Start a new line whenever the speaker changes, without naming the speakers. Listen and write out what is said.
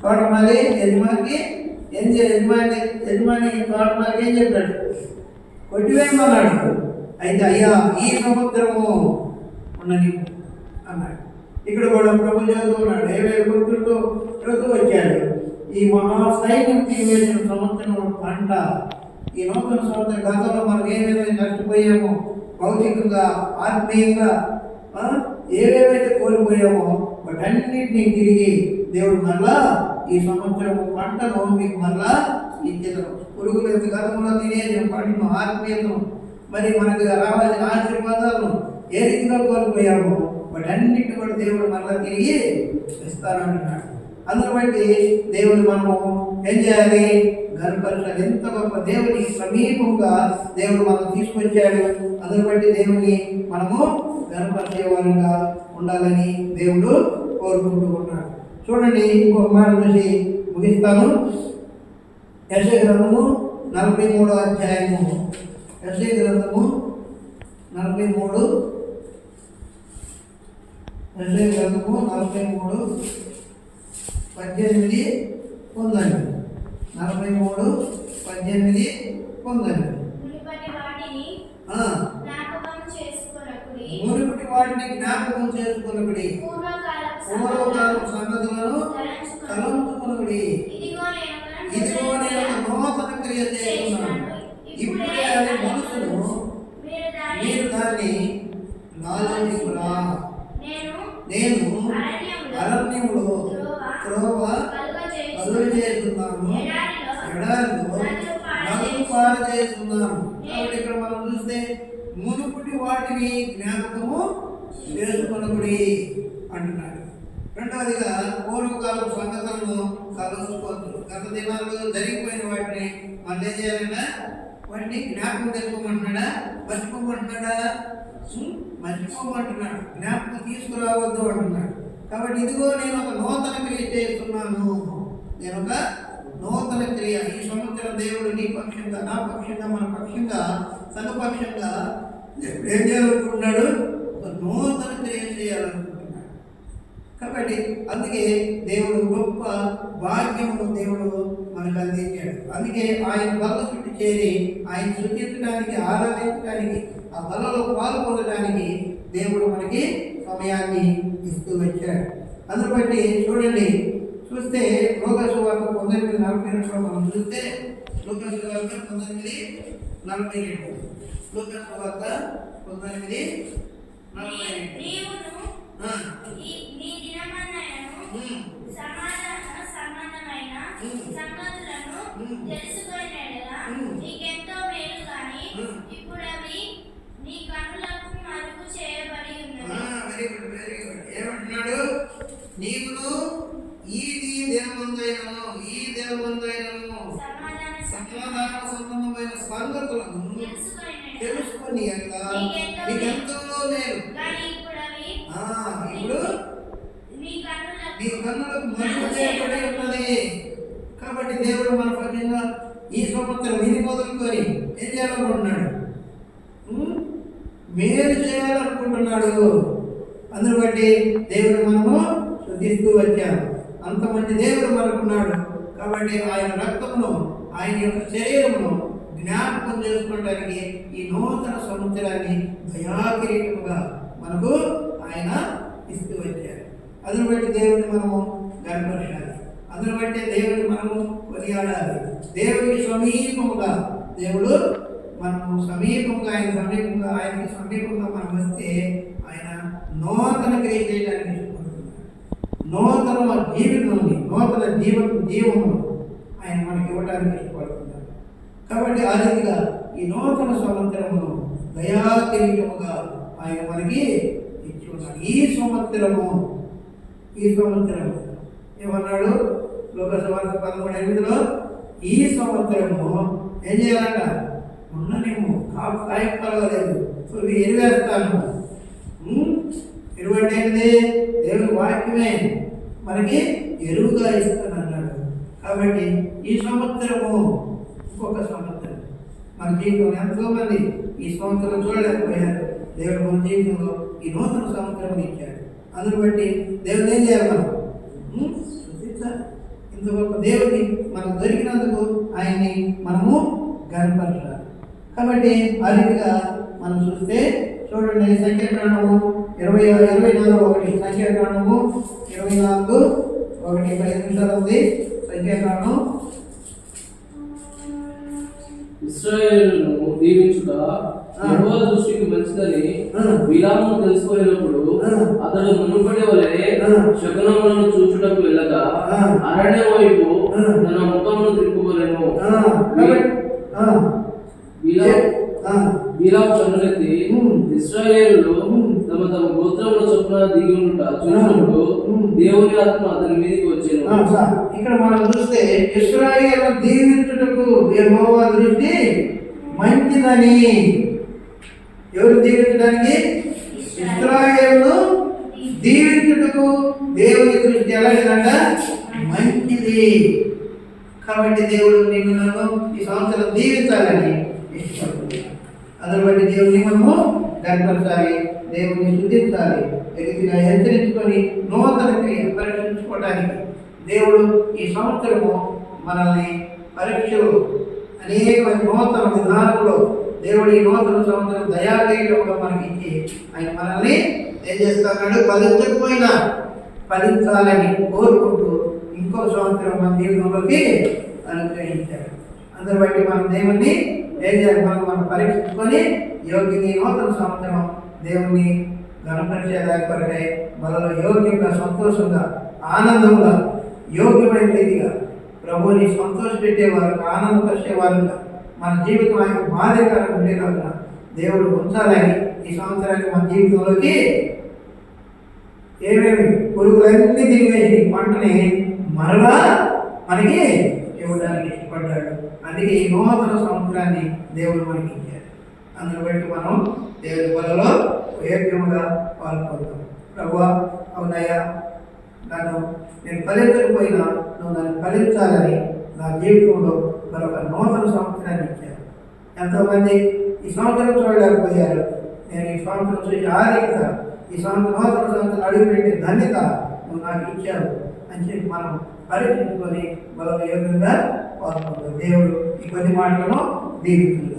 తోటమాలి యజమానికి ఏం యజమాని యజమాని తోటమాలికి ఏం చెప్పాడు? కొట్టివేయమన్నాడు అయితే అయ్యా ఈ సంవత్సరము ఉన్నది అన్నాడు. ఇక్కడ కూడా ప్రభు చదువుతున్నాడు ఏవే కొడుకులతో చదువు వచ్చాడు ఈ మహా సైన్యం వేసిన సంవత్సరం పంట ఈ నూతన సంవత్సరం గతంలో మనం ఏమేమి నష్టపోయామో భౌతికంగా ఆత్మీయంగా ఏవేవైతే కోల్పోయామో వాటన్నిటినీ తిరిగి దేవుడు మళ్ళా ఈ సంవత్సరం పంటను మీకు మళ్ళా ఇచ్చేదను పురుగులు ఎంత గతంలో తినేది పంటను ఆత్మీయతను మరి మనకు రావాల్సిన ఆశీర్వాదాలను ఏ రీతిలో కోల్పోయామో వాటన్నిటిని కూడా దేవుడు మళ్ళా తిరిగి ఇస్తానంటున్నాడు అందును బట్టి దేవుడు మనము ఏం చేయాలి? గర్భపరచాలి ఎంత గొప్ప దేవుని సమీపంగా దేవుడు మనం తీసుకొచ్చాడు. అందును బట్టి దేవుని మనము గర్భపరిచే వారంగా ఉండాలని దేవుడు కోరుకుంటూ ఉన్నాడు. చూడండి ఇంకొక మాట చూసి ముగిస్తాను. యశ గ్రంథము నలభై మూడో అధ్యాయము. యశ గ్రంథము నలభై మూడు యశ గ్రంథము నలభై మూడు పద్దెనిమిది పొందండి. నలభై మూడు పద్దెనిమిది పొందండి
మునుపటి వాటిని
ఆ,
జ్ఞాపకం చేసుకొనకుడి
మునుపటి వాటిని జ్ఞాపకం
పూర్వకాలపు
పూర్వకాలం
సంగతులను.
తలంచుకున్నబడి
ఇదిగో నేను
నూతన క్రియ చేస్తున్నాను. ఇప్పుడే అది మనసును
మీరు దాన్ని
నాలుగురా
నేను అరణ్యములో
త్రోవ కలుగు చేస్తున్నాను
ఎడారిలో
నదులు పాలు చేస్తున్నాను. కాబట్టి ఇక్కడ మనం చూస్తే వాటిని జ్ఞాపకము చేసుకొనబడి అంటున్నాడు. రెండవదిగా పూర్వకాలపు సంగతులను కలుసుకోవద్దు గత దినాల్లో జరిగిపోయిన వాటిని మళ్ళీ చేయాలన్నా వాటిని జ్ఞాపకం తెచ్చుకోమంటున్నాడా? మర్చిపోమంటున్నాడా? ఉం? మర్చిపోమంటున్నాడు. జ్ఞాపకం తీసుకురావద్దు అంటున్నాడు. కాబట్టి ఇదిగో నేను ఒక నూతన క్రియ చేస్తున్నాను. నేను ఒక నూతన క్రియ. ఈ సంవత్సరం దేవుడు నీ పక్షంగా నా పక్షంగా మన పక్షంగా తన దేవుడు ఏం చేయాలనుకుంటున్నాడు? ఒక నూతన క్రియ చేయాలనుకుంటున్నాడు. కాబట్టి అందుకే దేవుడు గొప్ప భాగ్యమును దేవుడు మనకు అందించాడు. అందుకే ఆయన బల్ల చుట్టూ చేరి ఆయన శుద్ధించడానికి ఆరాధించడానికి ఆ బలలో పాల్పొందడానికి దేవుడు మనకి సమయాన్ని ఇస్తూ వచ్చాడు. అందును బట్టి చూడండి చూస్తే లోకసు వార్త పంతొమ్మిది నలభై రెండులో మనం చూస్తే లోకసు వార్త పంతొమ్మిది నలభై రెండు. లోకసు వార్త పంతొమ్మిది నలభై.
సంగతులను. తెలుసుకునేలా. నీకెంతో మేలు. ఇప్పుడు అవి నీ మరుగు చేయబడి
వెరీ గుడ్ వెరీ గుడ్ ఏమంటున్నాడు నీవును ఈ నీ దినమందైనను ఈ దినమందైనను
సమాధాన
సంబంధమైన సంగతులను
తెలుసుకునేలా
తెలుసుకొని ఎట్లా నీకెంతో మేలు
కానీ ఇప్పుడు అవి
ఆ, ఇప్పుడు
నీ కన్నులకు
నీ కన్నులకు మరుగు చేయబడి ఉన్నది కాబట్టి దేవుడు మన పక్షంగా ఈ సంవత్సరం ఇది మొదలుకొని ఏం చేయాలనుకుంటున్నాడు? ఉం? మేలు చేయాలనుకుంటున్నాడు. అందును బట్టి దేవుడు మనము శుద్ధిస్తూ వచ్చాము. అంత మంచి దేవుడు మనకున్నాడు. కాబట్టి ఆయన రక్తమును ఆయన యొక్క శరీరమును జ్ఞాపకం చేసుకోవడానికి ఈ నూతన సంవత్సరాన్ని దయాకిరీటముగా మనకు ఆయన ఇస్తూ వచ్చారు అందును బట్టి దేవుడిని మనము గర్భపరచాలి. అందును బట్టి దేవుడిని మనము కొనియాడాలి. దేవుడికి సమీపముగా దేవుడు మనము సమీపంగా ఆయన సమీపంగా ఆయనకి సమీపంగా మనం వస్తే ఆయన నూతన క్రియ చేయడానికి నూతన జీవితాన్ని నూతన జీవ జీవమును ఆయన మనకి ఇవ్వడానికి ఇష్టపడుతున్నారు కాబట్టి ఆ రీతిగా ఈ నూతన సంవత్సరమును దయాకిరీటముగా ఆయన మనకి ఇచ్చి ఉన్నాడు ఈ సంవత్సరము ఈ సంవత్సరము ఏమన్నాడు? లోకసభ పదమూడు ఎనిమిదిలో ఈ సంవత్సరము ఏం చేయాలంట? ఉన్ననేమో కాపు కాయ పర్వాలేదు సో ఇవి ఎరివేస్తాను. ఎరువు అంటే ఏంటి దేవుని వాక్యమే. మనకి ఎరువుగా ఇస్తాను అన్నాడు కాబట్టి ఈ సంవత్సరము ఇంకొక సంవత్సరం. మన జీవితంలో ఎంతో మంది ఈ సంవత్సరం చూడలేకపోయారు. దేవుడు మన జీవితంలో ఈ నూతన సంవత్సరం ఇచ్చాడు. అందును బట్టి దేవుడు ఏం చేయాలి మనం? శుద్ధించాలి. ఇంత గొప్ప దేవుడిని మనకు దొరికినందుకు ఆయన్ని మనము గనపరచాలి కాబట్టి ఆ రీతిగా మనం చూస్తే చూడండి సంఖ్యాకాండము ఇరవై ఇరవై నాలుగు ఒకటి సంఖ్యాకాండము ఇరవై నాలుగు ఒకటి పది నిమిషాలు ఉంది. సంఖ్యాకాండం.
ఇస్రాయేలును దీవించుట యెహోవా దృష్టికి మంచిదని
ఆ.
విలాము తెలుసుకోలేనప్పుడు. అతడు మునుపటి వలె. శకునములను చూచుటకు వెళ్ళగా. అరణ్యం వైపు. తన ముఖమును తిప్పుకోలేను
ఆ, కాబట్టి ఆ,
విలా-
ఆ,
విలాము కన్నులెత్తి
ఉమ్.
ఇస్రాయేలు. తమ తమ గోత్రముల చొప్పున దిగి ఉండుట చూసినప్పుడు. దేవుని ఆత్మ అతని మీదకి వచ్చాను
ఇక్కడ మనం చూస్తే ఇస్రాయేల్ దీవించుటకు యెహోవా దృష్టి మంచిదని ఎవరు దీవించడానికి ఇస్రాయేల్ను దీవించుటకు దేవుని దృష్టి ఎలాంటిదంట మంచిది. కాబట్టి దేవుడు నిన్ను నన్ను ఈ సంవత్సరం దీవించాలని ఇష్టపడుతున్నాడు. అందుని బట్టి దేవుని మనము గర్పరచాలి దేవుని శుద్ధించాలి ఎదుగుగా హెచ్చరించుకొని నూతన క్రియ పరీక్షించుకోవడానికి దేవుడు ఈ సంవత్సరము మనల్ని పరీక్షలు అనేకమైన నూతన విధానంలో దేవుడు ఈ నూతన సంవత్సరం దయాక్రియలో మనకి ఇచ్చి ఆయన మనల్ని ఏం చేస్తున్నాడు? ఫలించకపోయినా ఫలించాలని కోరుకుంటూ ఇంకో సంవత్సరం మన జీవితంలోకి అనుగ్రహించాడు. అందరి బట్టి మనం దేవుణ్ణి ఏం చేయాలి మనం మనం పరీక్షించుకొని యోగ్యని నూతన సంవత్సరం దేవుణ్ణి గణపరిచేదాని కొరకై మనలో యోగ్యంగా సంతోషంగా ఆనందంగా యోగ్యమైన రీతిగా ప్రభుని సంతోషపెట్టేవారు ఆనందపరిచేవారుగా మన జీవితం ఆయన బాధ్యతగా ఉండేలాగా దేవుడు ఉంచాలని ఈ సంవత్సరానికి మన జీవితంలోకి ఏమేమి పురుగులన్నీ దిగివేసి పంటని మరలా మనకి ఇవ్వడానికి ఇష్టపడ్డాడు అందుకే ఈ నూతన సంవత్సరాన్ని దేవుడు మనకి ఇచ్చాడు. అందును బట్టి మనం దేవుడి వలలో యోగ్యముగా పాల్పొందాం ప్రభు అవునయ్యా నన్ను నేను ఫలించకపోయినా నువ్వు నన్ను ఫలించాలని నా జీవితంలో మరొక నూతన సంవత్సరాన్ని ఇచ్చారు. ఎంతోమంది ఈ సంవత్సరం చూడలేకపోయారు. నేను ఈ సంవత్సరం చూసి ఆధిక్యత ఈ సంవత్సరం నూతన సంవత్సరం అడుగుపెట్టే ధన్యత నువ్వు నాకు ఇచ్చావు అని చెప్పి మనం పరీక్షించుకొని ఏ విధంగా దేవుడు ఈ కొద్ది మాటలను దీవించుగా